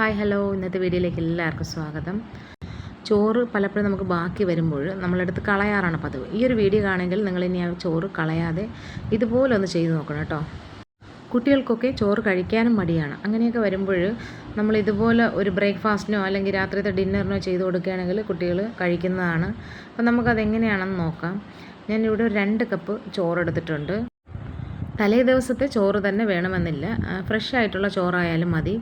Hi hello. ഇന്നത്തെ വീഡിയോയിലേക്ക് എല്ലാവർക്കും സ്വാഗതം. ചോറ് പലപ്പോഴും നമുക്ക് ബാക്കി വരുമ്പോൾ നമ്മളെടുത്ത് കളയാറാണ് പതിവ്. ഈ ഒരു വീഡിയോ കാണെങ്കിൽ നിങ്ങൾ ഇനി ആ ചോറ് കളയാതെ ഇതുപോലെ ഒന്ന് ചെയ്തു നോക്കണം കേട്ടോ. കുട്ടികൾക്കൊക്കെ ചോറ് കഴിക്കാനും മടിയാണ്. അങ്ങനെയൊക്കെ വരുമ്പോൾ നമ്മൾ ഇതുപോലെ ഒരു ബ്രേക്ക്ഫാസ്റ്റിനോ അല്ലെങ്കിൽ രാത്രിത്തെ ഡിന്നറിനോ ചെയ്ത് കൊടുക്കുകയാണെങ്കിൽ കുട്ടികൾ കഴിക്കുന്നതാണ്. അപ്പോൾ നമുക്കതെങ്ങനെയാണെന്ന് നോക്കാം. ഞാനിവിടെ രണ്ട് കപ്പ് ചോറ് എടുത്തിട്ടുണ്ട്. തലേ ദിവസത്തെ ചോറ് തന്നെ വേണമെന്നില്ല. ഫ്രഷ് ആയിട്ടുള്ള ചോറായാലും മതി.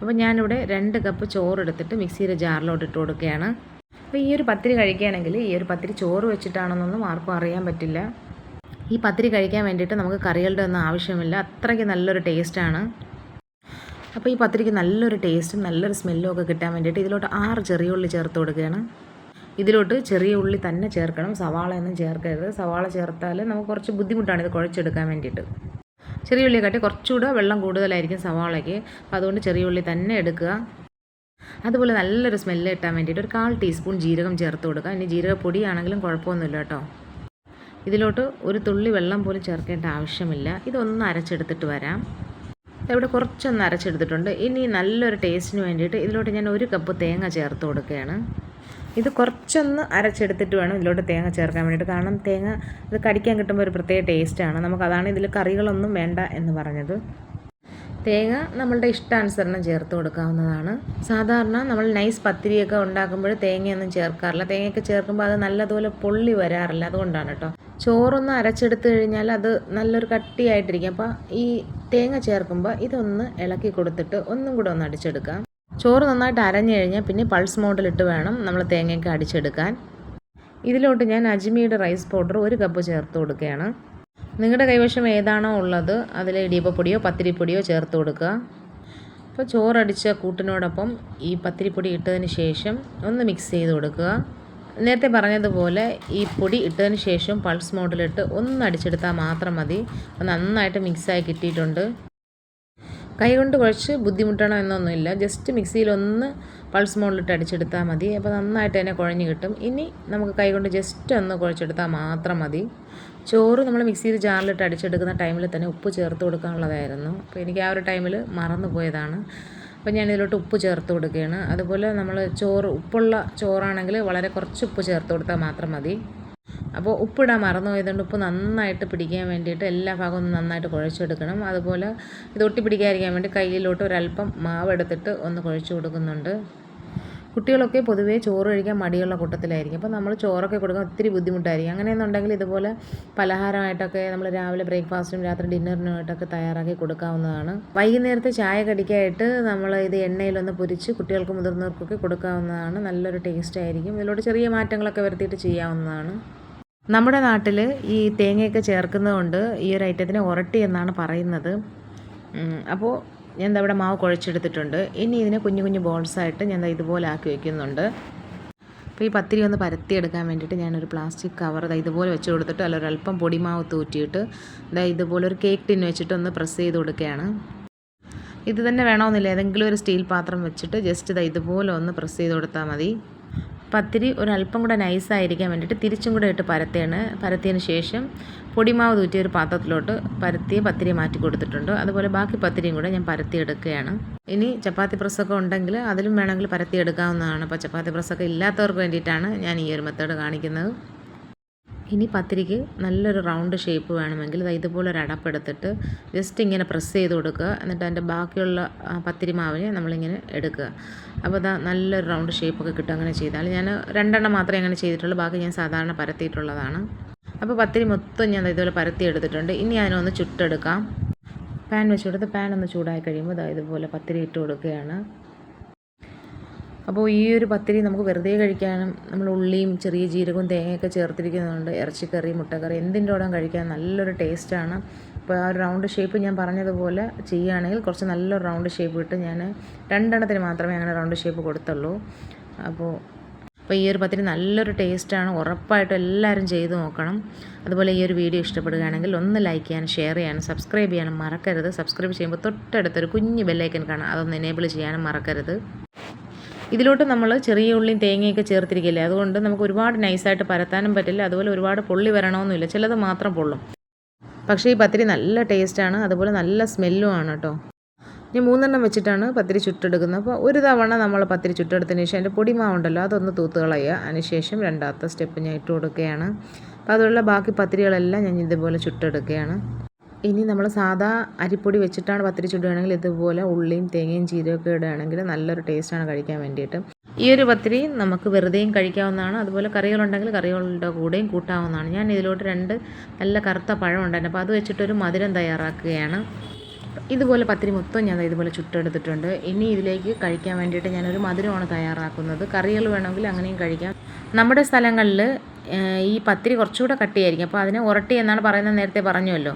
അപ്പോൾ ഞാനിവിടെ രണ്ട് കപ്പ് ചോറ് എടുത്തിട്ട് മിക്സിയുടെ ജാറിലോട്ട് ഇട്ട് കൊടുക്കുകയാണ്. അപ്പോൾ ഈ ഒരു പത്തിരി കഴിക്കുകയാണെങ്കിൽ ഈ ഒരു പത്തിരി ചോറ് വെച്ചിട്ടാണെന്നൊന്നും ആർക്കും അറിയാൻ പറ്റില്ല. ഈ പത്തിരി കഴിക്കാൻ വേണ്ടിയിട്ട് നമുക്ക് കറികളുടെ ഒന്നും ആവശ്യമില്ല. അത്രയ്ക്ക് നല്ലൊരു ടേസ്റ്റാണ് അപ്പോൾ ഈ പത്തിരിക്ക് നല്ലൊരു ടേസ്റ്റും നല്ലൊരു സ്മെല്ലും ഒക്കെ കിട്ടാൻ വേണ്ടിയിട്ട് ഇതിലോട്ട് ആറ് ചെറിയ ഉള്ളി ചേർത്ത് കൊടുക്കുകയാണ്. ഇതിലോട്ട് ചെറിയ ഉള്ളി തന്നെ ചേർക്കണം. സവാള ഒന്നും ചേർക്കരുത്. സവാള ചേർത്താൽ നമുക്ക് കുറച്ച് ബുദ്ധിമുട്ടാണ് ഇത് കുഴച്ചെടുക്കാൻ വേണ്ടിയിട്ട്. ചെറിയ ഉള്ളി കാട്ടി കുറച്ചുകൂടെ വെള്ളം കൂടുതലായിരിക്കും സവാളയ്ക്ക്. അപ്പോൾ അതുകൊണ്ട് ചെറിയ ഉള്ളി തന്നെ എടുക്കുക. അതുപോലെ നല്ലൊരു സ്മെല്ല് കിട്ടാൻ വേണ്ടിയിട്ട് ഒരു കാൽ ടീസ്പൂൺ ജീരകം ചേർത്ത് കൊടുക്കുക. ഇനി ജീരകപ്പൊടിയാണെങ്കിലും കുഴപ്പമൊന്നുമില്ല കേട്ടോ. ഇതിലോട്ട് ഒരു തുള്ളി വെള്ളം പോലും ചേർക്കേണ്ട ആവശ്യമില്ല. ഇതൊന്ന് അരച്ചെടുത്തിട്ട് വരാം. ഇവിടെ കുറച്ചൊന്ന് അരച്ചെടുത്തിട്ടുണ്ട്. ഇനി നല്ലൊരു ടേസ്റ്റിന് വേണ്ടിയിട്ട് ഇതിലോട്ട് ഞാൻ ഒരു കപ്പ് തേങ്ങ ചേർത്ത് കൊടുക്കുകയാണ്. ഇത് കുറച്ചൊന്ന് അരച്ചെടുത്തിട്ട് വേണം ഇതിലോട്ട് തേങ്ങ ചേർക്കാൻ വേണ്ടിയിട്ട്. കാരണം തേങ്ങ ഇത് കടിക്കാൻ കിട്ടുമ്പോൾ ഒരു പ്രത്യേക ടേസ്റ്റാണ് നമുക്കതാണ് ഇതിൽ കറികളൊന്നും വേണ്ട എന്ന് പറഞ്ഞത്. തേങ്ങ നമ്മളുടെ ഇഷ്ടാനുസരണം ചേർത്ത് കൊടുക്കാവുന്നതാണ്. സാധാരണ നമ്മൾ നൈസ് പത്തിരിയൊക്കെ ഉണ്ടാക്കുമ്പോൾ തേങ്ങയൊന്നും ചേർക്കാറില്ല. തേങ്ങയൊക്കെ ചേർക്കുമ്പോൾ അത് നല്ലതുപോലെ പൊള്ളി വരാറില്ല. അതുകൊണ്ടാണ് കേട്ടോ ചോറൊന്ന് അരച്ചെടുത്ത് കഴിഞ്ഞാൽ അത് നല്ലൊരു കട്ടിയായിട്ടിരിക്കും. അപ്പോൾ ഈ തേങ്ങ ചേർക്കുമ്പോൾ ഇതൊന്ന് ഇളക്കി കൊടുത്തിട്ട് ഒന്നും കൂടെ ഒന്ന് അടിച്ചെടുക്കാം. ചോറ് നന്നായിട്ട് അരഞ്ഞു കഴിഞ്ഞാൽ പിന്നെ പൾസ് മോഡിലിട്ട് വേണം നമ്മൾ തേങ്ങയൊക്കെ അടിച്ചെടുക്കാൻ. ഇതിലോട്ട് ഞാൻ അജ്മിയുടെ റൈസ് പൗഡർ ഒരു കപ്പ് ചേർത്ത് കൊടുക്കുകയാണ്. നിങ്ങളുടെ കൈവശം ഏതാണോ ഉള്ളത് അതിൽ ഇടിയപ്പപ്പൊടിയോ പത്തിരിപ്പൊടിയോ ചേർത്ത് കൊടുക്കുക. അപ്പോൾ ചോറടിച്ച കൂട്ടിനോടൊപ്പം ഈ പത്തിരിപ്പൊടി ഇട്ടതിന് ശേഷം ഒന്ന് മിക്സ് ചെയ്ത് കൊടുക്കുക. നേരത്തെ പറഞ്ഞതുപോലെ ഈ പൊടി ഇട്ടതിന് ശേഷം പൾസ് മോഡിലിട്ട് ഒന്ന് അടിച്ചെടുത്താൽ മാത്രം മതി. നന്നായിട്ട് മിക്സായി കിട്ടിയിട്ടുണ്ട്. കൈകൊണ്ട് കുഴച്ച് ബുദ്ധിമുട്ടണം എന്നൊന്നുമില്ല. ജസ്റ്റ് മിക്സിയിലൊന്ന് പൾസ് മോളിലിട്ട് അടിച്ചെടുത്താൽ മതി. അപ്പോൾ നന്നായിട്ട് തന്നെ കുഴഞ്ഞ് കിട്ടും. ഇനി നമുക്ക് കൈകൊണ്ട് ജസ്റ്റ് ഒന്ന് കുഴച്ചെടുത്താൽ മാത്രം മതി. ചോറ് നമ്മൾ മിക്സിയിൽ ജാറിലിട്ട് അടിച്ചെടുക്കുന്ന ടൈമിൽ തന്നെ ഉപ്പ് ചേർത്ത് കൊടുക്കാനുള്ളതായിരുന്നു. അപ്പോൾ എനിക്ക് ആ ഒരു ടൈമിൽ മറന്നു പോയതാണ്. അപ്പോൾ ഞാൻ ഇതിലോട്ട് ഉപ്പ് ചേർത്ത് കൊടുക്കുകയാണ്. അതുപോലെ നമ്മൾ ചോറ് ഉപ്പുള്ള ചോറാണെങ്കിൽ വളരെ കുറച്ച് ഉപ്പ് ചേർത്ത് കൊടുത്താൽ മാത്രം മതി. അപ്പോൾ ഉപ്പിടാൻ മറന്നു പോയതുകൊണ്ട് ഉപ്പ് നന്നായിട്ട് പിടിക്കാൻ വേണ്ടിയിട്ട് എല്ലാ ഭാഗവും ഒന്ന് നന്നായിട്ട് കുഴച്ചെടുക്കണം. അതുപോലെ ഇത് ഒട്ടിപ്പിടിക്കാതിരിക്കാൻ വേണ്ടി കയ്യിലോട്ട് ഒരല്പം മാവ് എടുത്തിട്ട് ഒന്ന് കുഴച്ചു കൊടുക്കുന്നുണ്ട്. കുട്ടികളൊക്കെ പൊതുവേ ചോറ് കഴിക്കാൻ മടിയുള്ള കൂട്ടത്തിലായിരിക്കും. അപ്പോൾ നമ്മൾ ചോറൊക്കെ കൊടുക്കാൻ ഒത്തിരി ബുദ്ധിമുട്ടായിരിക്കും. അങ്ങനെയെന്നുണ്ടെങ്കിൽ ഇതുപോലെ പലഹാരമായിട്ടൊക്കെ നമ്മൾ രാവിലെ ബ്രേക്ക്ഫാസ്റ്റിനും രാത്രി ഡിന്നറിനുമായിട്ടൊക്കെ തയ്യാറാക്കി കൊടുക്കാവുന്നതാണ്. വൈകുന്നേരത്തെ ചായ കടിക്കായിട്ട് നമ്മൾ ഇത് എണ്ണയിലൊന്ന് പൊരിച്ച് കുട്ടികൾക്ക് മുതിർന്നവർക്കൊക്കെ കൊടുക്കാവുന്നതാണ്. നല്ലൊരു ടേസ്റ്റ് ആയിരിക്കും. ഇതിലോട്ട് ചെറിയ മാറ്റങ്ങളൊക്കെ വരുത്തിയിട്ട് ചെയ്യാവുന്നതാണ്. നമ്മുടെ നാട്ടിൽ ഈ തേങ്ങയൊക്കെ ചേർക്കുന്നതുകൊണ്ട് ഈ ഒരു ഐറ്റത്തിന് ഉരട്ടി എന്നാണ് പറയുന്നത്. അപ്പോൾ ഞാൻ ഇവിടെ മാവ് കുഴച്ചെടുത്തിട്ടുണ്ട്. ഇനി ഇതിനെ കുഞ്ഞു കുഞ്ഞു ബോൾസായിട്ട് ഞാൻ ഇതുപോലെ ആക്കി വയ്ക്കുന്നുണ്ട് അപ്പോൾ ഈ പത്തിരി ഒന്ന് പരത്തിയെടുക്കാൻ വേണ്ടിയിട്ട് ഞാനൊരു പ്ലാസ്റ്റിക് കവർ ഇതാ ഇതുപോലെ വെച്ച് കൊടുത്തിട്ട് അല്ല ഒരല്പം പൊടിമാവ് തൂറ്റിയിട്ട് ഇതാ ഇതുപോലെ ഒരു കേക്ക് ടിൻ വെച്ചിട്ട് ഒന്ന് പ്രസ് ചെയ്ത് കൊടുക്കുകയാണ്. ഇത് തന്നെ വേണമെന്നില്ല ഏതെങ്കിലും ഒരു സ്റ്റീൽ പാത്രം വെച്ചിട്ട് ജസ്റ്റ് ഇതാ ഇതുപോലെ ഒന്ന് പ്രസ് ചെയ്ത് കൊടുത്താൽ മതി. പത്തിരി ഒരല്പം കൂടെ നൈസായിരിക്കാൻ വേണ്ടിയിട്ട് തിരിച്ചും കൂടെ ഇട്ട് പരത്തിയാണ്. പരത്തിയതിന് ശേഷം പൊടിമാവ് തൂറ്റിയ ഒരു പാത്രത്തിലോട്ട് പരത്തിയ പത്തിരി മാറ്റി കൊടുത്തിട്ടുണ്ട്. അതുപോലെ ബാക്കി പത്തിരിയും കൂടെ ഞാൻ പരത്തി എടുക്കുകയാണ് ഇനി ചപ്പാത്തി പ്രസ്സൊക്കെ ഉണ്ടെങ്കിൽ അതിലും വേണമെങ്കിൽ പരത്തി എടുക്കാവുന്നതാണ് അപ്പോൾ ചപ്പാത്തി പ്രസ്സൊക്കെ ഇല്ലാത്തവർക്ക് വേണ്ടിയിട്ടാണ് ഞാൻ ഈ ഒരു മെത്തേഡ് കാണിക്കുന്നത്. ഇനി പത്തിരിക്ക് നല്ലൊരു റൗണ്ട് ഷേപ്പ് വേണമെങ്കിൽ ഇതുപോലെ ഒരു അടപ്പെടുത്തിട്ട് ജസ്റ്റ് ഇങ്ങനെ പ്രസ് ചെയ്ത് കൊടുക്കുക. എന്നിട്ട് അതിന്റെ ബാക്കിയുള്ള പത്തിരി മാവിനെ നമ്മളിങ്ങനെ എടുക്കുക. അപ്പോൾ അതാ നല്ലൊരു റൗണ്ട് ഷേപ്പൊക്കെ കിട്ടും അങ്ങനെ ചെയ്താൽ. ഞാൻ രണ്ടെണ്ണം മാത്രമേ അങ്ങനെ ചെയ്തിട്ടുള്ളൂ. ബാക്കി ഞാൻ സാധാരണ പരത്തിയിട്ടുള്ളതാണ്. അപ്പോൾ പത്തിരി മൊത്തം ഞാൻ ഇതുപോലെ പരത്തി എടുത്തിട്ടുണ്ട്. ഇനി അതിനൊന്ന് ചുട്ടെടുക്കാം. പാൻ വെച്ച് കൊടുത്ത് പാൻ ഒന്ന് ചൂടായി കഴിയുമ്പോൾ ഇതുപോലെ പത്തിരി ഇട്ട് കൊടുക്കുകയാണ്. അപ്പോൾ ഈ ഒരു പത്തിരി നമുക്ക് വെറുതെ കഴിക്കാനും നമ്മൾ ഉള്ളിയും ചെറിയ ജീരകവും തേങ്ങയൊക്കെ ചേർത്തിരിക്കുന്നതുകൊണ്ട് ഇറച്ചിക്കറി മുട്ടക്കറി എന്തിന്റെ കൂടെ കഴിക്കാൻ നല്ലൊരു ടേസ്റ്റാണ്. അപ്പോൾ ആ ഒരു റൗണ്ട് ഷേപ്പ് ഞാൻ പറഞ്ഞതുപോലെ ചെയ്യുകയാണെങ്കിൽ കുറച്ച് നല്ലൊരു റൗണ്ട് ഷേപ്പ് ഇട്ട് ഞാൻ രണ്ടെണ്ണത്തിന് മാത്രമേ അങ്ങനെ റൗണ്ട് ഷേപ്പ് കൊടുത്തുള്ളൂ. അപ്പോൾ അപ്പോൾ ഈ ഒരു പത്തിരി നല്ലൊരു ടേസ്റ്റാണ്. ഉറപ്പായിട്ടും എല്ലാവരും ചെയ്ത് നോക്കണം. അതുപോലെ ഈ ഒരു വീഡിയോ ഇഷ്ടപ്പെടുകയാണെങ്കിൽ ഒന്ന് ലൈക്ക് ചെയ്യാനും ഷെയർ ചെയ്യാനും സബ്സ്ക്രൈബ് ചെയ്യാനും മറക്കരുത്. സബ്സ്ക്രൈബ് ചെയ്യുമ്പോൾ തൊട്ടടുത്തൊരു കുഞ്ഞ് ബെല്ലൈക്കൻ കാണാം. അതൊന്ന് എനേബിൾ ചെയ്യാനും മറക്കരുത്. ഇതിലോട്ട് നമ്മൾ ചെറിയ ഉള്ളിയും തേങ്ങയൊക്കെ ചേർത്തിരിക്കില്ലേ അതുകൊണ്ട് നമുക്ക് ഒരുപാട് നൈസായിട്ട് പരത്താനും പറ്റില്ല. അതുപോലെ ഒരുപാട് പൊള്ളി വരണമെന്നില്ല ചിലത് മാത്രം പൊള്ളും. പക്ഷേ ഈ പത്തിരി നല്ല ടേസ്റ്റാണ്. അതുപോലെ നല്ല സ്മെല്ലും ആണ് കേട്ടോ. ഇനി മൂന്നെണ്ണം വെച്ചിട്ടാണ് പത്തിരി ചുട്ടെടുക്കുന്നത്. അപ്പോൾ ഒരു തവണ നമ്മൾ പത്തിരി ചുട്ടെടുത്തതിന് ശേഷം അതിന്റെ പൊടിമാവുണ്ടല്ലോ അതൊന്ന് തൂത്ത് കളയുക. അതിനുശേഷം രണ്ടാമത്തെ സ്റ്റെപ്പ് ഞാൻ ഇട്ട് കൊടുക്കുകയാണ്. അപ്പോൾ അതുള്ള ബാക്കി പത്തിരികളെല്ലാം ഞാൻ ഇതുപോലെ ചുട്ടെടുക്കുകയാണ്. ഇനി നമ്മൾ സാധാ അരിപ്പൊടി വെച്ചിട്ടാണ് പത്തിരി ചുടുകയാണെങ്കിൽ ഇതുപോലെ ഉള്ളിയും തേങ്ങയും ജീരകമൊക്കെ ഇടുകയാണെങ്കിൽ നല്ലൊരു ടേസ്റ്റാണ് കഴിക്കാൻ വേണ്ടിയിട്ട്. ഈ ഒരു പത്തിരി നമുക്ക് വെറുതെയും കഴിക്കാവുന്നതാണ്. അതുപോലെ കറികളുണ്ടെങ്കിൽ കറികളുടെ കൂടെയും കൂട്ടാവുന്നതാണ്. ഞാൻ ഇതിലോട്ട് രണ്ട് നല്ല കറുത്ത പഴം ഉണ്ടായിരുന്നു. അപ്പോൾ അത് വെച്ചിട്ടൊരു മധുരം തയ്യാറാക്കുകയാണ്. ഇതുപോലെ പത്തിരി മൊത്തം ഞാൻ ഇതുപോലെ ചുട്ടെടുത്തിട്ടുണ്ട്. ഇനി ഇതിലേക്ക് കഴിക്കാൻ വേണ്ടിയിട്ട് ഞാനൊരു മധുരമാണ് തയ്യാറാക്കുന്നത്. കറികൾ വേണമെങ്കിൽ അങ്ങനെയും കഴിക്കാം. നമ്മുടെ സ്ഥലങ്ങളിൽ ഈ പത്തിരി കുറച്ചുകൂടെ കട്ടിയായിരിക്കും അപ്പോൾ അതിനെ ഉരട്ടി എന്നാണ് പറയുന്നത് നേരത്തെ പറഞ്ഞുവല്ലോ.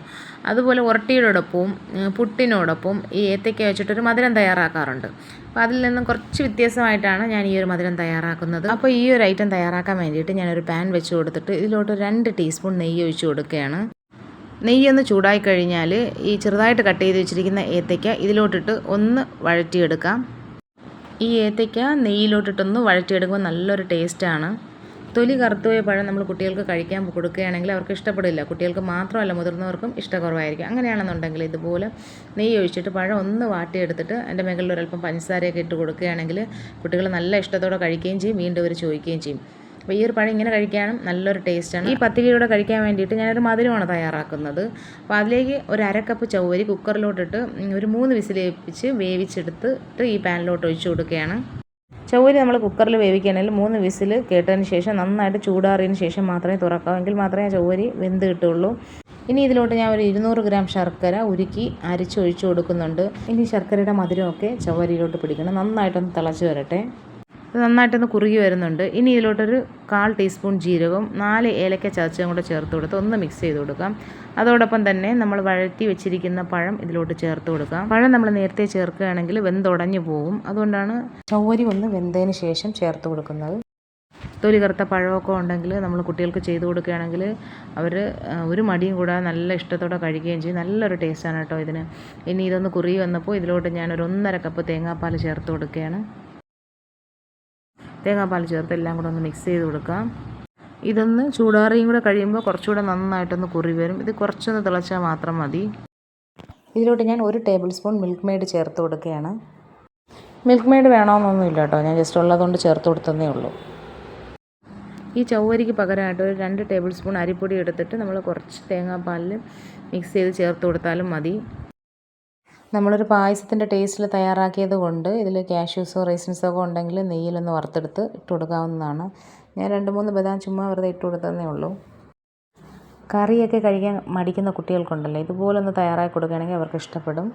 അതുപോലെ ഉരട്ടിയോടൊപ്പവും പുട്ടിനോടൊപ്പം ഈ ഏത്തയ്ക്ക വെച്ചിട്ടൊരു മധുരം തയ്യാറാക്കാറുണ്ട്. അപ്പോൾ അതിൽ നിന്നും കുറച്ച് വ്യത്യാസമായിട്ടാണ് ഞാൻ ഈ ഒരു മധുരം തയ്യാറാക്കുന്നത്. അപ്പോൾ ഈ ഒരു ഐറ്റം തയ്യാറാക്കാൻ വേണ്ടിയിട്ട് ഞാനൊരു പാൻ വെച്ച് കൊടുത്തിട്ട് ഇതിലോട്ട് രണ്ട് ടീസ്പൂൺ നെയ്യ് ഒഴിച്ച് കൊടുക്കുകയാണ്. നെയ്യൊന്ന് ചൂടായി കഴിഞ്ഞാൽ ഈ ചെറുതായിട്ട് കട്ട് ചെയ്ത് വെച്ചിരിക്കുന്ന ഏത്തയ്ക്ക ഇതിലോട്ടിട്ട് ഒന്ന് വഴറ്റിയെടുക്കാം. ഈ ഏത്തയ്ക്ക നെയ്യിലോട്ടിട്ടൊന്ന് വഴറ്റിയെടുക്കുമ്പോൾ നല്ലൊരു ടേസ്റ്റാണ്. തൊലി കറുത്തുപോയ പഴം നമ്മൾ കുട്ടികൾക്ക് കഴിക്കാൻ കൊടുക്കുകയാണെങ്കിൽ അവർക്ക് ഇഷ്ടപ്പെടില്ല. കുട്ടികൾക്ക് മാത്രമല്ല മുതിർന്നവർക്കും ഇഷ്ടക്കുറവായിരിക്കും. അങ്ങനെയാണെന്നുണ്ടെങ്കിൽ ഇതുപോലെ നെയ്യ് ഒഴിച്ചിട്ട് പഴം ഒന്ന് വാട്ടിയെടുത്തിട്ട് അതിന്റെ മുകളിൽ ഒരല്പം പഞ്ചസാരയൊക്കെ ഇട്ട് കൊടുക്കുകയാണെങ്കിൽ കുട്ടികൾ നല്ല ഇഷ്ടത്തോടെ കഴിക്കുകയും ചെയ്യും. വീണ്ടും അവർ ചോദിക്കുകയും ചെയ്യും. അപ്പോൾ ഈ ഒരു പഴം ഇങ്ങനെ കഴിക്കാനും നല്ലൊരു ടേസ്റ്റാണ്. ഈ പത്തിരിയുടെ കഴിക്കാൻ വേണ്ടിയിട്ട് ഞാനൊരു മധുരമാണ് തയ്യാറാക്കുന്നത്. അപ്പോൾ അതിലേക്ക് ഒരു അരക്കപ്പ് കപ്പ് ചൗവരി കുക്കറിലോട്ടിട്ട് ഒരു മൂന്ന് വിസിലേപ്പിച്ച് വേവിച്ചെടുത്തിട്ട് ഈ പാനിലോട്ട് ഒഴിച്ചു കൊടുക്കുകയാണ്. ചൗവരി നമ്മൾ കുക്കറിൽ വേവിക്കുകയാണെങ്കിൽ മൂന്ന് വിസിൽ കേട്ടതിന് ശേഷം നന്നായിട്ട് ചൂടാറിയതിന് ശേഷം മാത്രമേ തുറക്കാവൂ. എങ്കിൽ മാത്രമേ ആ ചൗരി വെന്ത് കിട്ടുള്ളൂ ഇനി ഇതിലോട്ട് ഞാൻ ഒരു ഇരുന്നൂറ് ഗ്രാം ശർക്കര ഉരുക്കി അരിച്ചൊഴിച്ചു കൊടുക്കുന്നുണ്ട്. ഇനി ശർക്കരയുടെ മധുരമൊക്കെ ചവരിയിലോട്ട് പിടിക്കണം. നന്നായിട്ടൊന്ന് തിളച്ച് വരട്ടെ. ഇത് നന്നായിട്ടൊന്ന് കുറുകി വരുന്നുണ്ട്. ഇനി ഇതിലോട്ടൊരു കാൽ ടീസ്പൂൺ ജീരകവും നാല് ഏലക്ക ചതച്ചതും കൂടെ ചേർത്ത് കൊടുത്ത് ഒന്ന് മിക്സ് ചെയ്ത് കൊടുക്കാം. അതോടൊപ്പം തന്നെ നമ്മൾ വഴറ്റി വെച്ചിരിക്കുന്ന പഴം ഇതിലോട്ട് ചേർത്ത് കൊടുക്കാം. പഴം നമ്മൾ നേരത്തെ ചേർക്കുകയാണെങ്കിൽ വെന്തുടഞ്ഞു പോകും. അതുകൊണ്ടാണ് ചൗവരി ഒന്ന് വെന്തതിന് ശേഷം ചേർത്ത് കൊടുക്കുന്നത്. തൊലി കറുത്ത പഴമൊക്കെ ഉണ്ടെങ്കിൽ നമ്മൾ കുട്ടികൾക്ക് ചെയ്തു കൊടുക്കുകയാണെങ്കിൽ അവർ ഒരു മടിയും കൂടാതെ നല്ല ഇഷ്ടത്തോടെ കഴിക്കുകയും ചെയ്യും. നല്ലൊരു ടേസ്റ്റാണ് കേട്ടോ ഇതിന്. ഇനി ഇതൊന്ന് കുറുകി വന്നപ്പോൾ ഇതിലോട്ട് ഞാനൊരു ഒന്നര കപ്പ് തേങ്ങാപ്പാൽ ചേർത്ത് കൊടുക്കുകയാണ്. തേങ്ങാപ്പാൽ ചേർത്ത് എല്ലാം കൂടെ ഒന്ന് മിക്സ് ചെയ്ത് കൊടുക്കാം. ഇതൊന്ന് ചൂടാറിയും കൂടെ കഴിയുമ്പോൾ കുറച്ചുകൂടെ നന്നായിട്ടൊന്ന് കുറി വരും. ഇത് കുറച്ചൊന്ന് തിളച്ചാൽ മാത്രം മതി. ഇതിലോട്ട് ഞാൻ ഒരു ടേബിൾ സ്പൂൺ മിൽക്ക് മെയ്ഡ് ചേർത്ത് കൊടുക്കുകയാണ്. മിൽക്ക് മെയ്ഡ് വേണമെന്നൊന്നുമില്ല കേട്ടോ. ഞാൻ ജസ്റ്റ് ഉള്ളതുകൊണ്ട് ചേർത്ത് കൊടുത്തതേ ഉള്ളൂ. ഈ ചവ്വരിക്ക് പകരമായിട്ട് ഒരു രണ്ട് ടേബിൾ സ്പൂൺ അരിപ്പൊടി എടുത്തിട്ട് നമ്മൾ കുറച്ച് തേങ്ങാപ്പാലിൽ മിക്സ് ചെയ്ത് ചേർത്ത് കൊടുത്താലും മതി. നമ്മളൊരു പായസത്തിന്റെ ടേസ്റ്റിൽ തയ്യാറാക്കിയത് കൊണ്ട് ഇതിൽ കാഷ്യൂസോ റേസിൻസോ ഉണ്ടെങ്കിൽ നെയ്യിലൊന്ന് വറുത്തെടുത്ത് ഇട്ട് കൊടുക്കാവുന്നതാണ്. ഞാൻ രണ്ട് മൂന്ന് ബദാം ചുമ്മാ വെറുതെ ഇട്ട് കൊടുത്തതേ ഉള്ളൂ. കറിയൊക്കെ കഴിക്കാൻ മടിക്കുന്ന കുട്ടികൾക്കുണ്ടല്ലോ ഇതുപോലൊന്ന് തയ്യാറാക്കി കൊടുക്കുകയാണെങ്കിൽ അവർക്ക് ഇഷ്ടപ്പെടും.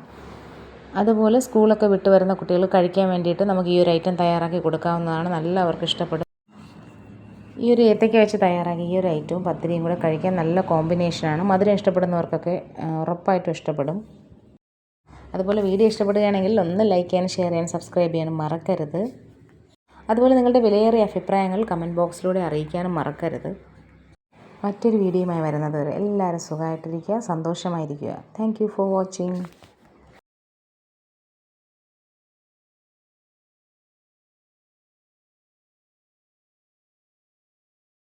അതുപോലെ സ്കൂളൊക്കെ വിട്ട് വരുന്ന കുട്ടികൾ കഴിക്കാൻ വേണ്ടിയിട്ട് നമുക്ക് ഈ ഒരു ഐറ്റം തയ്യാറാക്കി കൊടുക്കാവുന്നതാണ് നല്ല അവർക്ക് ഇഷ്ടപ്പെടും. ഈ ഒരു ഏത്തയ്ക്ക വെച്ച് തയ്യാറാക്കി ഈ ഒരു ഐറ്റവും പത്തിരിയും കൂടെ കഴിക്കാൻ നല്ല കോമ്പിനേഷനാണ്. മധുരം ഇഷ്ടപ്പെടുന്നവർക്കൊക്കെ ഉറപ്പായിട്ടും ഇഷ്ടപ്പെടും. അതുപോലെ വീഡിയോ ഇഷ്ടപ്പെടുകയാണെങ്കിൽ ഒന്ന് ലൈക്ക് ചെയ്യാനും ഷെയർ ചെയ്യാനും സബ്സ്ക്രൈബ് ചെയ്യാനും മറക്കരുത്. അതുപോലെ നിങ്ങളുടെ വിലയേറിയ അഭിപ്രായങ്ങൾ കമന്റ് ബോക്സിലൂടെ അറിയിക്കാനും മറക്കരുത്. മറ്റൊരു വീഡിയോയുമായി വരുന്നത് വരെ എല്ലാവരും സുഖമായിട്ടിരിക്കുക സന്തോഷമായിരിക്കുക. Thank for watching